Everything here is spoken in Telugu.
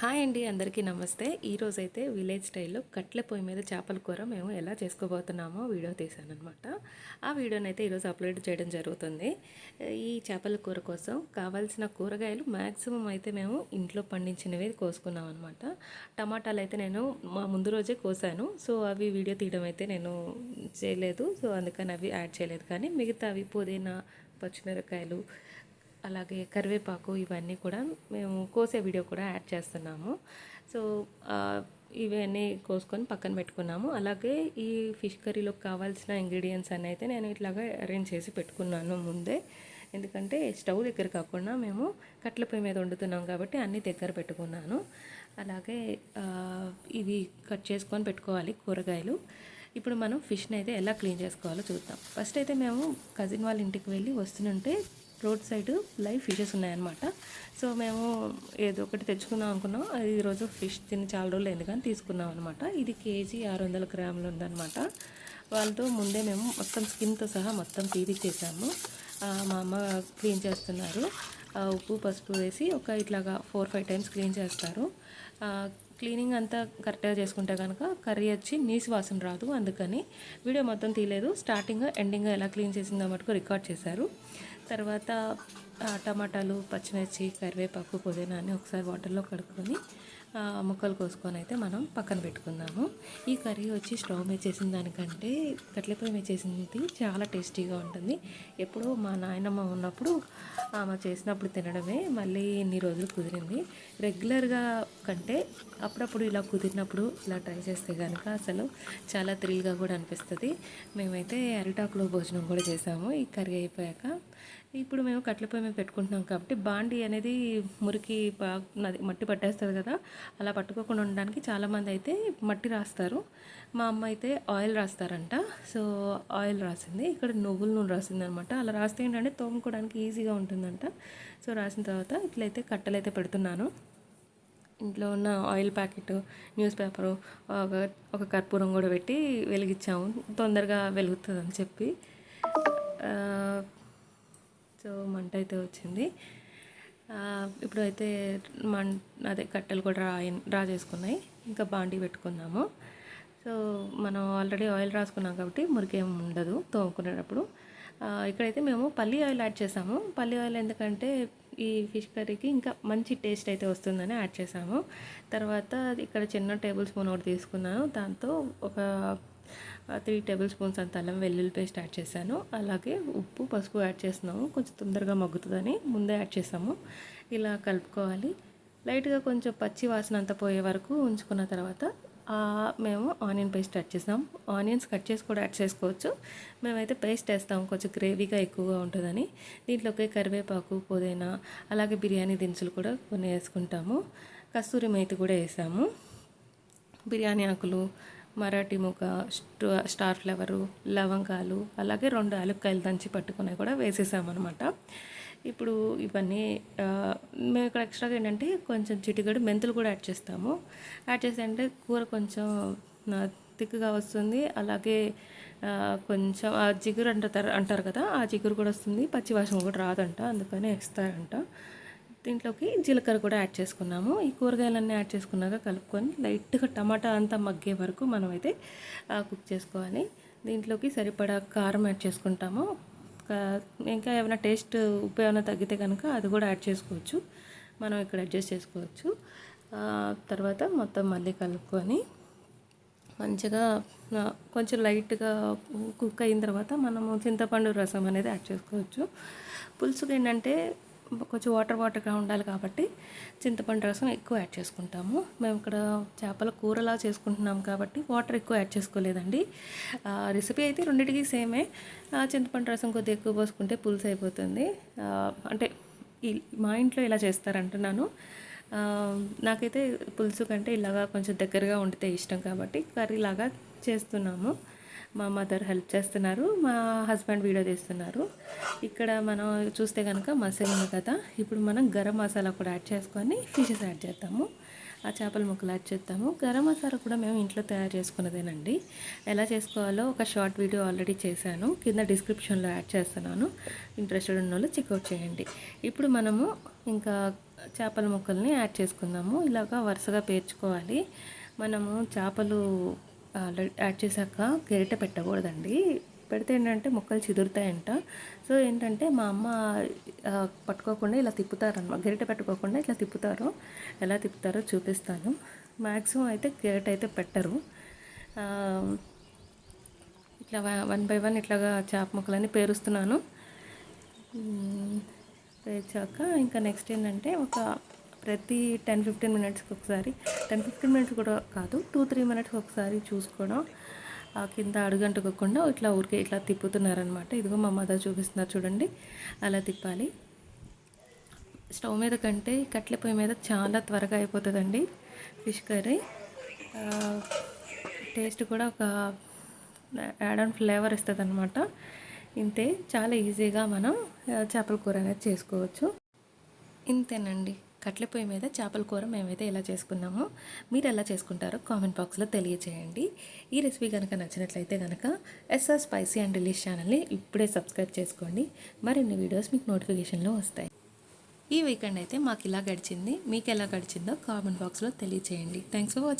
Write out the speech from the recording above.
హాయ్ అండి అందరికీ నమస్తే. ఈరోజు అయితే విలేజ్ స్టైల్లో కట్ల పొయ్యి మీద చేపల కూర మేము ఎలా చేసుకోబోతున్నామో వీడియో తీసాను అనమాట ఆ వీడియోని అయితే ఈరోజు అప్లోడ్ చేయడం జరుగుతుంది. ఈ చేపల కూర కోసం కావాల్సిన కూరగాయలు మ్యాక్సిమం అయితే మేము ఇంట్లో పండించినవి కోసుకున్నాం అనమాట టమాటాలు అయితే నేను మా ముందు రోజే కోసాను. సో అవి వీడియో తీయడం అయితే నేను చేయలేదు. సో అందుకని అవి యాడ్ చేయలేదు. కానీ మిగతా అవి పుదీనా పచ్చిమిరపకాయలు అలాగే కరివేపాకు ఇవన్నీ కూడా మేము కోసే వీడియో కూడా యాడ్ చేస్తున్నాము. సో ఇవన్నీ కోసుకొని పక్కన పెట్టుకున్నాము. అలాగే ఈ ఫిష్ కర్రీలోకి కావాల్సిన ఇంగ్రీడియంట్స్ అన్నీ అయితే నేను ఇట్లాగా అరేంజ్ చేసి పెట్టుకున్నాను ముందే. ఎందుకంటే స్టవ్ దగ్గర కాకుండా మేము కట్టెల పొయ్యి మీద వండుతున్నాం కాబట్టి అన్నీ దగ్గర పెట్టుకున్నాను. అలాగే ఇవి కట్ చేసుకొని పెట్టుకోవాలి కూరగాయలు. ఇప్పుడు మనం ఫిష్ని అయితే ఎలా క్లీన్ చేసుకోవాలో చూద్దాం. ఫస్ట్ అయితే మేము కజిన్ వాళ్ళ ఇంటికి వెళ్ళి వస్తుంటే రోడ్ సైడ్ లైవ్ ఫిషెస్ ఉన్నాయన్నమాట. సో మేము ఏదో ఒకటి తెచ్చుకుందాం అనుకున్నాం. అది ఈరోజు ఫిష్ తిని చాలా రోజులు అయింది కానీ తీసుకున్నాం అనమాట ఇది కేజీ ఆరు వందల గ్రాములు ఉందన్నమాట. వాళ్ళతో ముందే మేము మొత్తం స్కిన్తో సహా మొత్తం తీపిచ్చేసాము చేసాము. మా అమ్మ క్లీన్ చేస్తున్నారు. ఉప్పు పసుపు వేసి ఒక ఇట్లాగా ఫోర్ ఫైవ్ టైమ్స్ క్లీన్ చేస్తారు. క్లీనింగ్ అంతా కరెక్ట్గా చేసుకుంటే కనుక కర్రీ వచ్చి నీసు వాసన రాదు. అందుకని వీడియో మొత్తం తీయలేదు. స్టార్టింగ్ ఎండింగ్ ఎలా క్లీన్ చేసిందో మటుకు రికార్డ్ చేశారు. తర్వాత టమాటాలు పచ్చిమిర్చి కరివేపాకు పుదీనా అని ఒకసారి వాటర్లో కడుక్కొని ముక్కలు కోసుకొని అయితే మనం పక్కన పెట్టుకుందాము. ఈ కర్రీ వచ్చి స్టవ్ మీద చేసిన దానికంటే కట్లపై మీద చేసింది చాలా టేస్టీగా ఉంటుంది. ఎప్పుడూ మా నాయనమ్మ ఉన్నప్పుడు ఆమె చేసినప్పుడు తినడమే మళ్ళీ ఇన్ని రోజులు కుదిరింది. రెగ్యులర్గా కంటే అప్పుడప్పుడు ఇలా కుదిరినప్పుడు ఇలా ట్రై చేస్తే కనుక అసలు చాలా థ్రిల్గా కూడా అనిపిస్తుంది. మేమైతే అరిటాకులో భోజనం కూడా చేసాము. ఈ కర్రీ అయిపోయాక ఇప్పుడు మేము కట్ల పొయ్యి మీద పెట్టుకుంటున్నాం కాబట్టి బాండి అనేది మురికి నది- మట్టి పట్టేస్తుంది కదా అలా పట్టుకోకుండా ఉండడానికి చాలామంది అయితే మట్టి రాస్తారు. మా అమ్మ అయితే ఆయిల్ రాస్తారంట. సో ఆయిల్ రాసింది. ఇక్కడ నువ్వుల నూనె రాసింది అనమాట అలా రాస్తే ఏంటంటే తోముకోవడానికి ఈజీగా ఉంటుందంట. సో రాసిన తర్వాత ఇట్లయితే కట్టెలైతే అయితే పెడుతున్నాను. ఇంట్లో ఉన్న ఆయిల్ ప్యాకెట్ న్యూస్ పేపరు ఒక ఒక కర్పూరం కూడా పెట్టి వెలిగించాము. తొందరగా వెలుగుతుంది అని చెప్పి సో మంట అయితే వచ్చింది. ఇప్పుడు అయితే మన్ అదే కట్టెలు కూడా రా డ్రా చేసుకున్నాయి ఇంకా బాండీ పెట్టుకుందాము. సో మనం ఆల్రెడీ ఆయిల్ రాసుకున్నాం కాబట్టి మురికేం ఉండదు తోముకునేటప్పుడు. ఇక్కడైతే మేము పల్లి ఆయిల్ యాడ్ చేసాము. పల్లి ఆయిల్ ఎందుకంటే ఈ ఫిష్ కర్రీకి ఇంకా మంచి టేస్ట్ అయితే వస్తుందని యాడ్ చేసాము. తర్వాత ఇక్కడ చిన్న టేబుల్ స్పూన్ ఒకటి తీసుకున్నాను. దాంతో ఒక త్రీ టేబుల్ స్పూన్స్ అంత అల్లం వెల్లుల్లి పేస్ట్ యాడ్ చేశాను. అలాగే ఉప్పు పసుపు యాడ్ చేస్తున్నాము. కొంచెం తొందరగా మగ్గుతుందని ముందే యాడ్ చేసాము ఇలా కలుపుకోవాలి. లైట్గా కొంచెం పచ్చి వాసన అంతా పోయే వరకు ఉంచుకున్న తర్వాత మేము ఆనియన్ పేస్ట్ యాడ్ చేసాం ఆనియన్స్ కట్ చేసి కూడా యాడ్ చేసుకోవచ్చు. మేమైతే పేస్ట్ వేస్తాం కొంచెం గ్రేవీగా ఎక్కువగా ఉంటుందని. దీంట్లోకి కరివేపాకు పుదీనా అలాగే బిర్యానీ దినుసులు కూడా కొన్ని వేసుకుంటాము. కస్తూరి మేతి కూడా వేసాము. బిర్యానీ ఆకులు మరాఠీ ముగ్గ స్ట- స్టార్ ఫ్లవరు లవంగాలు అలాగే రెండు ఆలుక్కాయలు దంచి పట్టుకుని కూడా వేసేసామన్నమాట. ఇప్పుడు ఇవన్నీ మేము ఇక్కడ ఎక్స్ట్రాగా ఏంటంటే కొంచెం చిటికడు మెంతులు కూడా యాడ్ చేస్తాము. యాడ్ చేస్తే అంటే కూర కొంచెం ఆ, తిక్కుగా వస్తుంది. అలాగే కొంచెం ఆ జిగురు అంటారు అంటారు కదా ఆ జిగురు కూడా వస్తుంది. పచ్చివాసం కూడా రాదంట అందుకని వేస్తారంట దీంట్లోకి జీలకర్ర కూడా యాడ్ చేసుకున్నాము. ఈ కూరగాయలన్నీ యాడ్ చేసుకున్నాక కలుపుకొని లైట్గా టమాటా అంతా మగ్గే వరకు మనం అయితే కుక్ చేసుకోవాలి. దీంట్లోకి సరిపడా కారం యాడ్ చేసుకుంటాము. కా- ఇంకా ఏమైనా టేస్ట్ ఉప్పు ఏమైనా తగ్గితే కనుక అది కూడా యాడ్ చేసుకోవచ్చు. మనం ఇక్కడ అడ్జస్ట్ చేసుకోవచ్చు. తర్వాత మొత్తం మళ్ళీ కలుపుకొని మంచిగా కొంచెం లైట్గా కుక్ అయిన తర్వాత మనము చింతపండు రసం అనేది యాడ్ చేసుకోవచ్చు. పులుసుకి ఏంటంటే కొంచెం వాటర్ వాటర్గా ఉండాలి కాబట్టి చింతపండు రసం ఎక్కువ యాడ్ చేసుకుంటాము. మేము ఇక్కడ చేపల కూరలా చేసుకుంటున్నాం కాబట్టి వాటర్ ఎక్కువ యాడ్ చేసుకోలేదండి. రెసిపీ అయితే రెండింటికి సేమే చింతపండు రసం కొద్దిగా ఎక్కువ పోసుకుంటే పులుసు అయిపోతుంది. అంటే మా ఇంట్లో ఇలా చేస్తారంటున్నాను. నాకైతే పులుసు కంటే ఇలాగా కొంచెం దగ్గరగా ఉండితే ఇష్టం కాబట్టి కర్రీ లాగా చేస్తున్నాము. మా మదర్ హెల్ప్ చేస్తున్నారు మా హస్బెండ్ వీడియో తీస్తున్నారు. ఇక్కడ మనం చూస్తే కనుక మసాలా ఉంది కదా ఇప్పుడు మనం గరం మసాలా కూడా యాడ్ చేసుకొని ఫిషెస్ యాడ్ చేద్దాము. ఆ చేపల ముక్కలు యాడ్ చేద్దాము. గరం మసాలా కూడా మేము ఇంట్లో తయారు చేసుకున్నదేనండి. ఎలా చేసుకోవాలో ఒక షార్ట్ వీడియో ఆల్రెడీ చేశాను. కింద డిస్క్రిప్షన్లో యాడ్ చేస్తున్నాను. ఇంట్రెస్టెడ్ ఉన్న వాళ్ళు చెక్అవుట్ చేయండి. ఇప్పుడు మనము ఇంకా చేపల ముక్కల్ని యాడ్ చేసుకుందాము. ఇలాగా వరుసగా పేర్చుకోవాలి. మనము చేపలు యాడ్ చేశాక గరిటె పెట్టకూడదండి. పెడితే ఏంటంటే మొక్కలు చిదురుతాయంట. సో ఏంటంటే మా అమ్మ పట్టుకోకుండా ఇలా తిప్పుతారన్నమాట గరిటె పెట్టుకోకుండా ఇట్లా తిప్పుతారు ఎలా తిప్పుతారో చూపిస్తాను. మ్యాక్సిమం అయితే గరిటె అయితే పెట్టరు. ఇట్లా వన్ బై వన్ ఇట్లాగా చేప మొక్కలని పేరుస్తున్నాను. పేర్చాక ఇంకా నెక్స్ట్ ఏంటంటే ఒక ప్రతి టెన్ ఫిఫ్టీన్ మినిట్స్కి ఒకసారి టెన్ ఫిఫ్టీన్ మినిట్స్ కూడా కాదు టూ త్రీ మినిట్స్కి ఒకసారి చూసుకోవడం ఆ కింద అడుగంటుకోకుండా ఇట్లా ఊరికే ఇట్లా తిప్పుతున్నారనమాట ఇదిగో మా మదర్ చూపిస్తున్నారు చూడండి అలా తిప్పాలి. స్టవ్ మీద కంటే కట్టెల కట్లె పొయ్యి మీద చాలా త్వరగా అయిపోతుందండి ఫిష్ కర్రీ. టేస్ట్ కూడా ఒక యాడ్ ఆన్ ఫ్లేవర్ ఇస్తుంది అనమాట ఇంతే చాలా ఈజీగా మనం చేపల కూర అనేది చేసుకోవచ్చు. ఇంతేనండి. కట్లె పొయ్యి మీద చేపల కూర మేమైతే ఎలా చేసుకున్నామో. మీరు ఎలా చేసుకుంటారో కామెంట్ బాక్స్లో తెలియచేయండి. ఈ రెసిపీ కనుక నచ్చినట్లయితే కనుక ఎస్ఆర్ స్పైసీ అండ్ డిలీష్ ఛానల్ని ఇప్పుడే సబ్స్క్రైబ్ చేసుకోండి. మరిన్ని వీడియోస్ మీకు నోటిఫికేషన్లో వస్తాయి. ఈ వీకెండ్ అయితే మాకు ఇలా గడిచింది. మీకు ఎలా గడిచిందో కామెంట్ బాక్స్లో తెలియచేయండి. Thanks for watching.